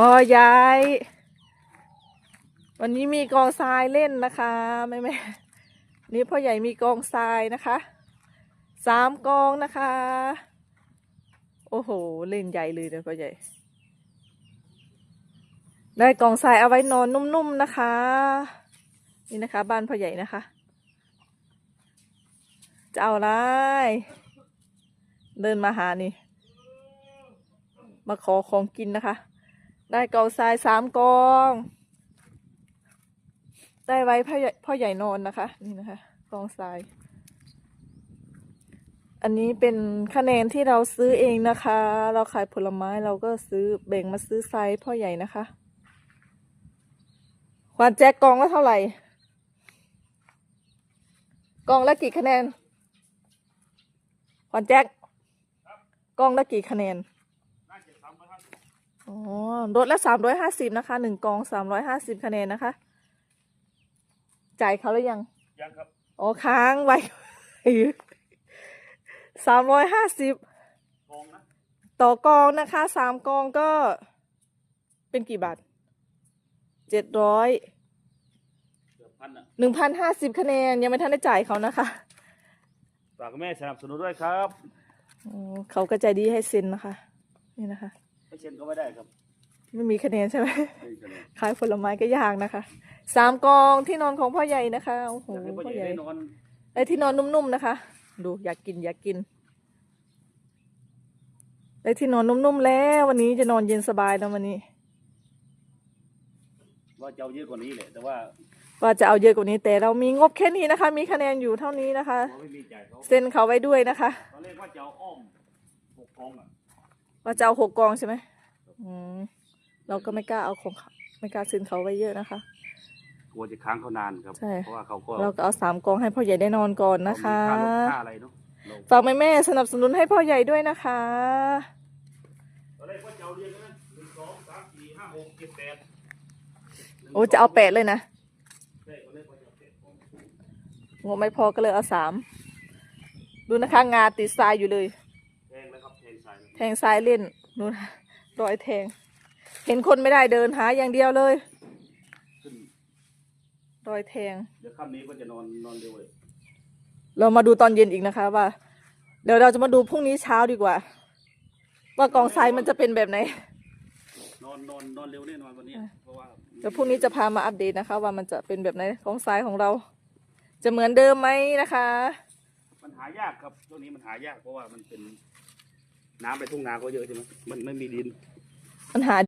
พ่อย้าย วันนี้มีกองทรายเล่นนะคะแม่แม่นี่พ่อใหญ่มีกองทรายนะคะสามกองนะคะ โอ้โห เล่นใหญ่เลยนะพ่อใหญ่ ได้กองทรายเอาไว้นอนนุ่มๆนะคะ นี่นะคะ บ้านพ่อใหญ่นะคะ จะเอาอะไร เดินมาหานี่ มาขอของกินนะคะ ได้กองทรายสามกอง ได้ไว้พ่อใหญ่พ่อใหญ่นอนนะคะ นี่นะคะกองทราย อันนี้เป็นคะแนนที่เราซื้อเองนะคะ เราขายผลไม้เราก็ซื้อแบ่งมาซื้อไซส์พ่อใหญ่นะคะควานแจ็คกองละเท่าไหร่ กองละกี่คะแนนควานแจ็คกองละกี่คะแนน อ๋อลดละสามร้อยห้าสิบนะคะหนึ่งกองสามร้อยห้าสิบคะแนนนะคะ จ่ายเขาหรือยัง ยังครับ อ๋อค้างไว้สามร้อยห้าสิบกองนะต่อกองนะคะสามกองก็เป็นกี่บาทเจ็ดร้อยเกือบพันอะหนึ่งพันห้าสิบคะแนนยังไม่ทันได้จ่ายเขานะคะฝากแม่สนับสนุนด้วยครับอ๋อเขาก็ใจดีให้เซ็นนะคะ นี่นะคะไม่ เช่นก็ไม่ได้ครับไม่มีคะแนนใช่ไหมไม่คะแนนขายผลไม้ก็ยากนะคะสามกองที่นอนของพ่อใหญ่นะคะโอ้โหอยากให้พ่อพ่อใหใหญ่ญ่ได้นอนได้ที่นอนนุ่มๆนะคะ ดูอยากกินอยากกินได้ที่นอนนุ่มๆแล้ววันนี้จะนอนเย็นสบายนะวันนี้ ว่าจะเอาเยอะกว่านี้แหละแต่ว่าว่าจะเอาเยอะกว่านี้แต่เรามีงบแค่นี้นะคะ มีคะแนนอยู่เท่านี้นะคะเขาไม่มีจ่ายเขาเซ็นเขาไว้ด้วยนะคะ ตอนแรกว่าจะเอาอ้อมหกกองอะ ว่าจะเอาหกกองใช่ไหมอืมเราก็ไม่กล้าเอาของเขาไม่กล้าเซ็นเขาไว้เยอะนะคะ กลัวจะค้างเขานานครับ ใช่ เพราะว่าเขาก็เราก็เอาสามกองให้พ่อใหญ่ได้นอนก่อนนะคะ เขามีค่ารถค่าอะไรเนาะเราฝากแม่แม่ๆสนับสนุนให้พ่อใหญ่ด้วยนะคะ ตอนแรกว่าจะเอาเรียงกันนะหนึ่งสองสามสี่ห้าหกเจ็ดแปดโอ้จะเอาแปดเลยนะใช่ตอนแรกว่าจะเอาแปดกองงบไม่พอก็เลยเอาสามดูนะคะงาติดทรายอยู่เลย แทงแล้วครับ แทงสายแทงทรายเล่นนู่นนะรอยแทง เห็นคนไม่ได้เดินหาอย่างเดียวเลย ขึ้นรอยแทง เดี๋ยวค่ำนี้ก็จะนอนนอนเร็วเลยเรามาดูตอนเย็นอีกนะคะว่า เดี๋ยวเราจะมาดูพรุ่งนี้เช้าดีกว่า ว่ากองทรายมันจะเป็นแบบไหน นอนนอนนอนเร็วแน่นอนวันนี้เพราะว่าเดี๋ยวพรุ่งนี้จะพามาอัปเดตนะคะ ว่ามันจะเป็นแบบไหนกองทรายของเรา จะเหมือนเดิมไหมนะคะ มันหายากครับช่วงนี้มันหายากเพราะว่ามันเป็น น้ำไปทุ่งนาก็เยอะใช่ไหมมันไม่มีดินปัญหา